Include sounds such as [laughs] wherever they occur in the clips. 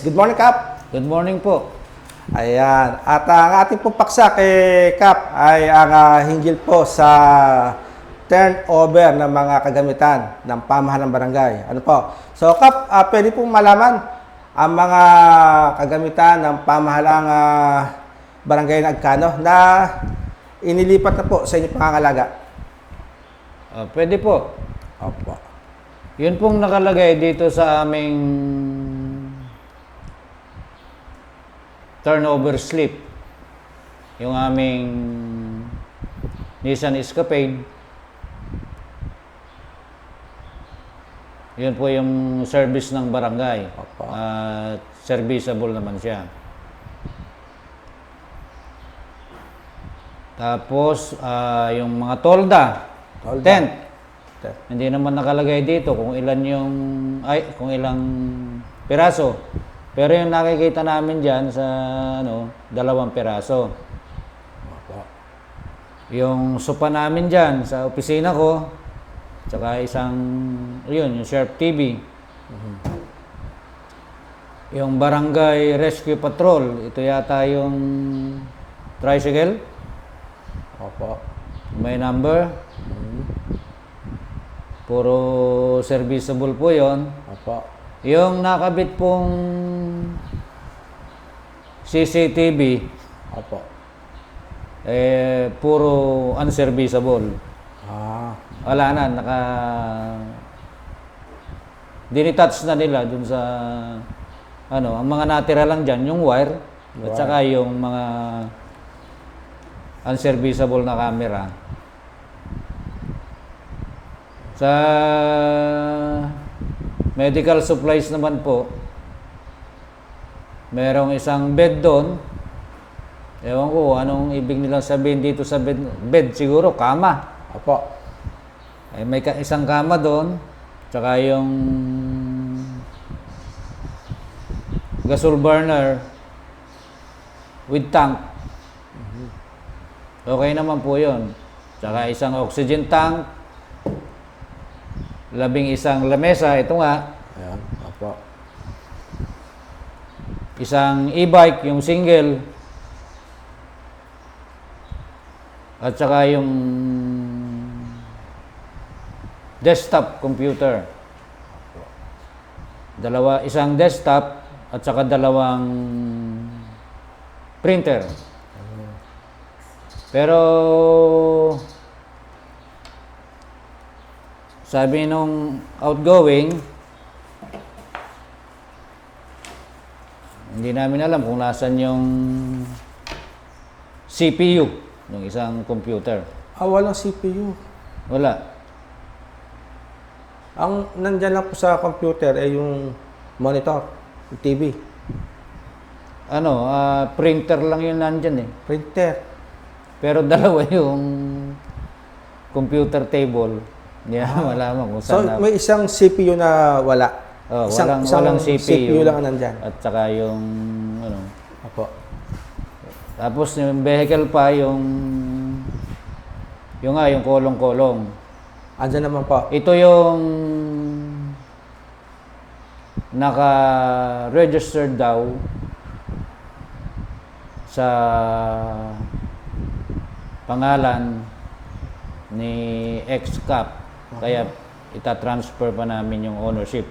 Yes, good morning, Kap. Good morning po. Ayan. At ah, ang ating pong paksa kay Kap ay ang ah, hinggil po sa turnover ng mga kagamitan ng pamahalang barangay. Ano po? So, Kap, ah, pwede pong malaman ang mga kagamitan ng pamahalang ah, barangay ng Agkano na inilipat na po sa inyong pangangalaga. Ah, pwede po. Opo. Yun pong nakalagay dito sa aming turnover slip. Yung aming Nissan Escapade. Yun po yung service ng barangay. Opo. At serviceable naman siya. Tapos, ah, yung mga tolda, Tolda. tent, Tent. hindi naman nakalagay dito kung ilan yung ay kung ilang piraso. Pero yung nakikita namin diyan sa ano, dalawang piraso. Opo. Yung sopa namin diyan sa opisina ko, tsaka isang yun, yung Sharp TV. Yung Barangay Rescue Patrol, ito yata yung tricycle, Opo. may number. Puro serviceable po 'yon. Opo. Yung nakabit pong CCTV, Opo. eh, puro unserviceable. Ah. Wala na, naka... Dinitouch na nila dun sa... Ano, ang mga natira lang dyan, yung wire, at Wire. saka yung mga unserviceable na camera. Sa medical supplies naman po, merong isang bed doon. Ewan ko anong ibig nilang sabihin dito sa bed. Bed siguro, kama. Opo. Eh, may ka- isang kama doon, tsaka yung gasol burner with tank. Okay naman po yun. Tsaka isang oxygen tank, labing isang lamesa, ito nga, Ayan. Opo. Isang e-bike, yung single, at saka yung desktop computer. Dalawa, isang desktop at saka dalawang printer. Pero sabi nung outgoing, hindi namin alam kung nasan yung CPU ng isang computer. Ah, walang CPU. Wala. Ang nandyan lang po sa computer ay yung monitor, yung TV, Ano, ah, printer lang yun nandyan eh. printer. Pero [laughs] dalawa yung computer table. Hindi na [laughs] malaman kung So, saan na. may isang CPU na wala. Oh, isang, walang, isang walang CPU. lang ang nandyan. At saka yung, ano, Opo. tapos yung vehicle pa, yung, yung nga, yung kolong-kolong. Andyan naman po. Ito yung naka-registered daw sa pangalan ni ex-cap. Kaya itatransfer pa namin yung ownership.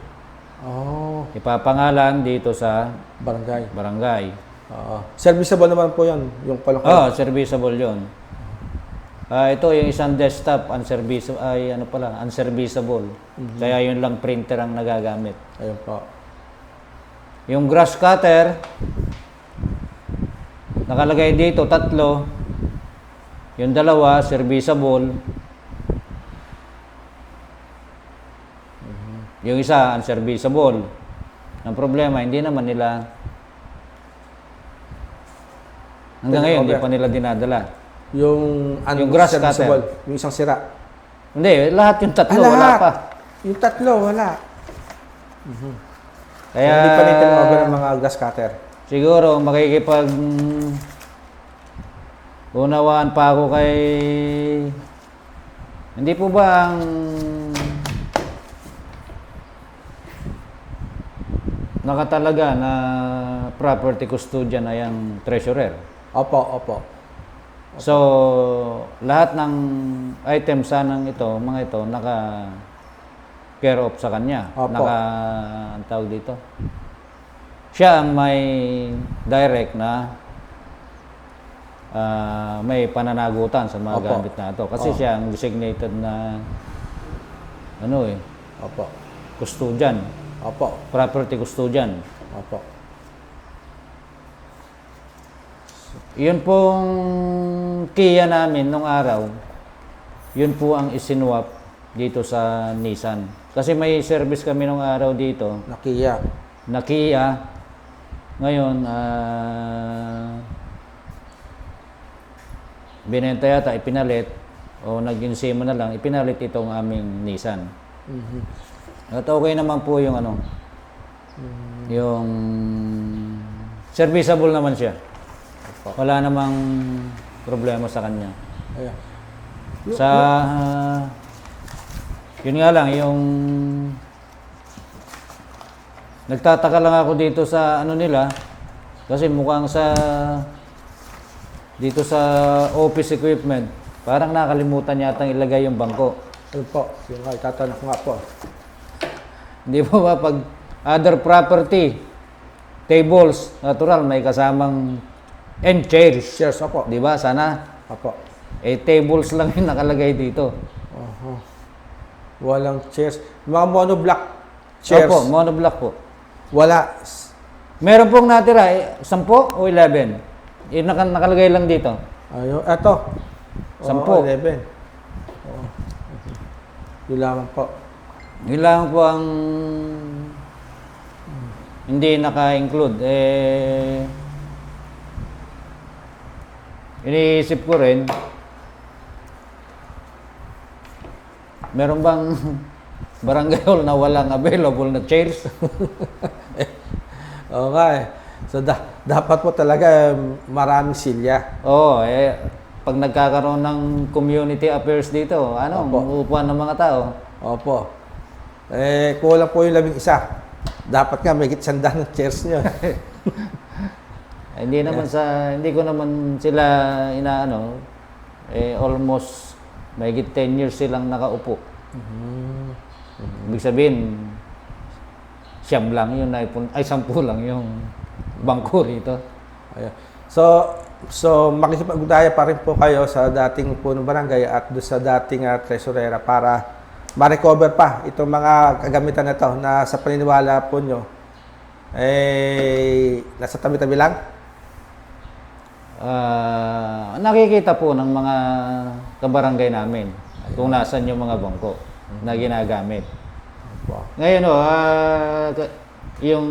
Oh, Ipapangalan dito sa barangay. barangay. Oo. serviceable naman po yun, yung kolong Oh, serviceable yon. Ah, ito yung isang desktop unserviceable ay ano pala, unserviceable. Kaya yun lang printer ang nagagamit. Ayun po. Yung grass cutter nakalagay dito tatlo. Yung dalawa serviceable. Yung isa unserviceable. Ang problema hindi naman nila hanggang ngayon hindi pa nila dinadala. Yung, Yung grass unserviceable, Yung isang sira. Hindi, lahat yung tatlo Ah, wala lahat. pa. Yung tatlo, wala. Kaya Hindi pa nito over ang mga grass cutter. siguro makikipag unawaan pa ako kay hindi po ba ang nakatalaga na property custodian ay ang treasurer. Opo, opo. So, lahat ng items sanang ito, mga ito, naka care of sa kanya. Opo. Naka, ang tawag dito. Siya ang may direct na ah, may pananagutan sa mga Opo. gamit na ito. Kasi Oh. siya ang designated na ano eh, Opo. custodian, Opo. property custodian. Opo. Yun pong Kia namin nung araw, yun po ang isinuwap dito sa Nissan. Kasi may service kami nung araw dito Nakiya. na Kia. Ngayon, ah binenta yata, ipinalit, o nag-insimo na lang, ipinalit itong aming Nissan. Mhm. At okay naman po yung ano, yung serviceable naman siya. Wala namang problema sa kanya. Ayan. Sa yun nga lang yung nagtataka lang ako dito sa ano nila kasi mukhang sa dito sa office equipment parang nakalimutan yata ilagay yung bangko. Ano po? Yung itatanong ko nga po. Hindi po ba pag other property tables natural may kasamang and chairs. Cheers, opo. Di ba? Sana Opo. eh tables lang yung nakalagay dito. Oho. Walang chairs. Mga monoblock chairs. Opo, monoblock po. Wala. Meron pong natira, eh, 10 o 11? Yung naka, nakalagay lang dito. Ayun. Eto. Sampo. Oo, 11. Oo. Yun lamang po. Yun lang po ang hindi naka-include. Eh, iniisip ko rin, meron bang [laughs] barangay hall na walang available na chairs? [laughs] Nga eh. So, da- dapat po talaga um, maraming silya. Oo, eh, pag nagkakaroon ng community affairs dito, ano, Opo. upuan ng mga tao. Opo. Eh, kulang po yung labing isa. Dapat nga may gitsanda ng chairs. Eh, [laughs] hindi naman sa hindi ko naman sila inaano eh almost may 10 years silang nakaupo. Ibig sabihin siyam lang yun ay, ay sampu lang yung bangko rito. Ayan. So, so makikipag-ugnayan pa rin po kayo sa dating punong barangay at do sa dating uh, tresurera para ma-recover pa itong mga kagamitan na ito na sa paniniwala po nyo eh nasa tabi-tabi lang. Ah, nakikita po ng mga kabarangay namin kung nasan yung mga bangko na ginagamit. Wow. Ngayon o, ah, ka- yung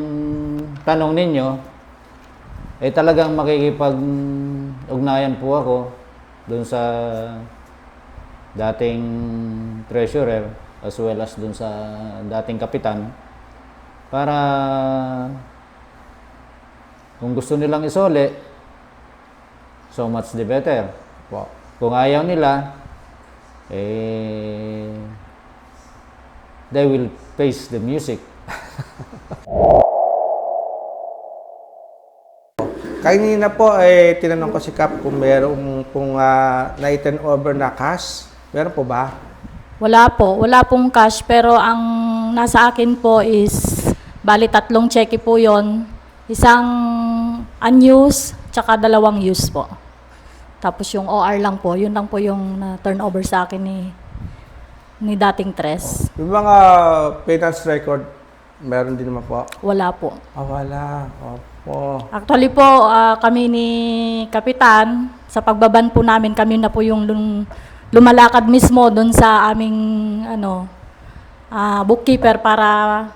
tanong ninyo, eh talagang makikipag-ugnayan po ako doon sa dating treasurer as well as doon sa dating kapitan para kung gusto nilang isole, so much the better. Wow. Kung ayaw nila, eh, they will face the music. [laughs] Kanina po, eh, tinanong ko si Cap kung meron pong uh, na-turn over na cash. Meron po ba? Wala po. Wala pong cash. Pero ang nasa akin po is, bali tatlong cheque po yon Isang unused, tsaka dalawang use po. Tapos yung OR lang po, yun lang po yung na turnover sa akin ni ni dating tres. Yung mga finance record, meron din naman po. Wala po. Ah, wala. Opo. Actually po, ah, kami ni Kapitan, sa pagbaban po namin, kami na po yung lum- lumalakad mismo doon sa aming ano, ah, bookkeeper para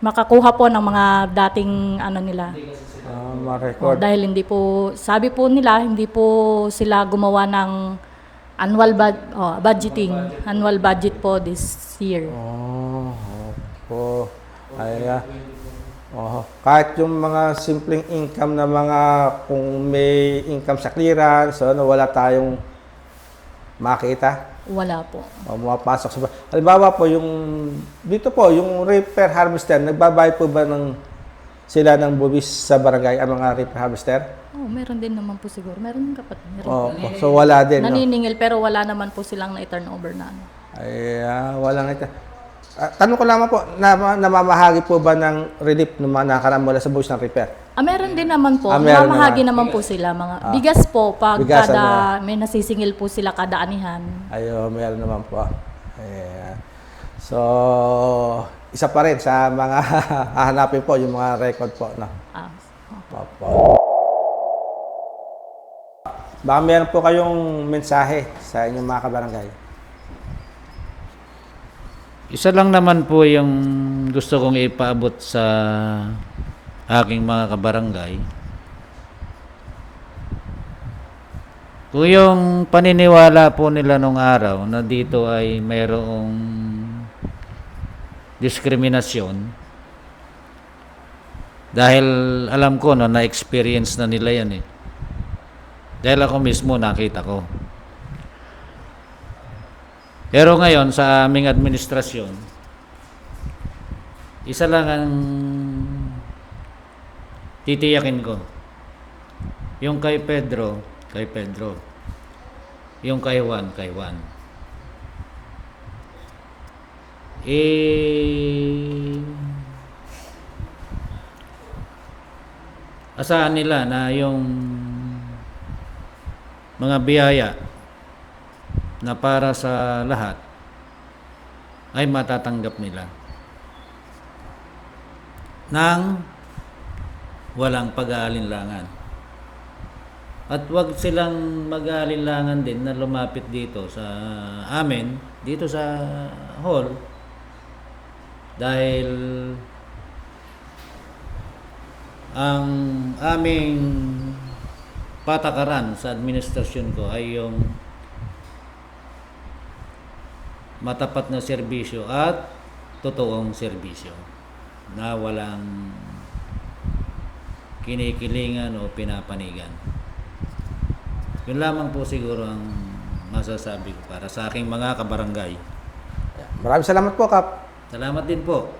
makakuha po ng mga dating ano nila. Ah, Oh, ma-record. dahil hindi po, sabi po nila, hindi po sila gumawa ng annual bud- oh, budgeting, annual budget po this year. Oh, opo. Ay, ah. Oh, kahit yung mga simpleng income na mga kung may income sa clearance, ano, wala tayong makita. Wala po. O, mapasok sa... Halimbawa po, yung... Dito po, yung repair harvester, nagbabayad po ba ng sila ng bubis sa barangay, ang mga reaper harvester? Oh, meron din naman po siguro. Meron din kapatid. Meron. Opo. So wala din, no? Naniningil pero wala naman po silang na-turnover na ano. Ay, ah, walang ito. Ah, tanong ko lamang po, na, namamahagi po ba ng relief ng mga nakaraan mula sa buwis ng repair? Ah, meron din naman po. Ah, meron Mamahagi naman po sila. Mga bigas po, pag Bigas, kada, may nasisingil po sila kada anihan. Ayo, meron naman po. Ayan. So, isa pa rin sa mga [laughs] hahanapin po, yung mga record po. No? Ah, Opo. Baka meron po kayong mensahe sa inyong mga kabarangay. Isa lang naman po yung gusto kong ipaabot sa aking mga kabarangay. Kung yung paniniwala po nila nung araw na dito ay mayroong diskriminasyon, dahil alam ko no, na-experience na nila yan eh. Dahil ako mismo nakita ko. Pero ngayon sa aming administrasyon, isa lang ang titiyakin ko. Yung kay Pedro, kay Pedro. Yung kay Juan, kay Juan. Eh, asahan nila na yung mga biyaya na para sa lahat ay matatanggap nila nang walang pag-aalinlangan. At wag silang mag-aalinlangan din na lumapit dito sa amin, dito sa hall, dahil ang aming patakaran sa administrasyon ko ay yung matapat na serbisyo at totoong serbisyo na walang kinikilingan o pinapanigan. Yun lamang po siguro ang masasabi ko para sa aking mga kabarangay. Maraming salamat po, Kap. Salamat din po.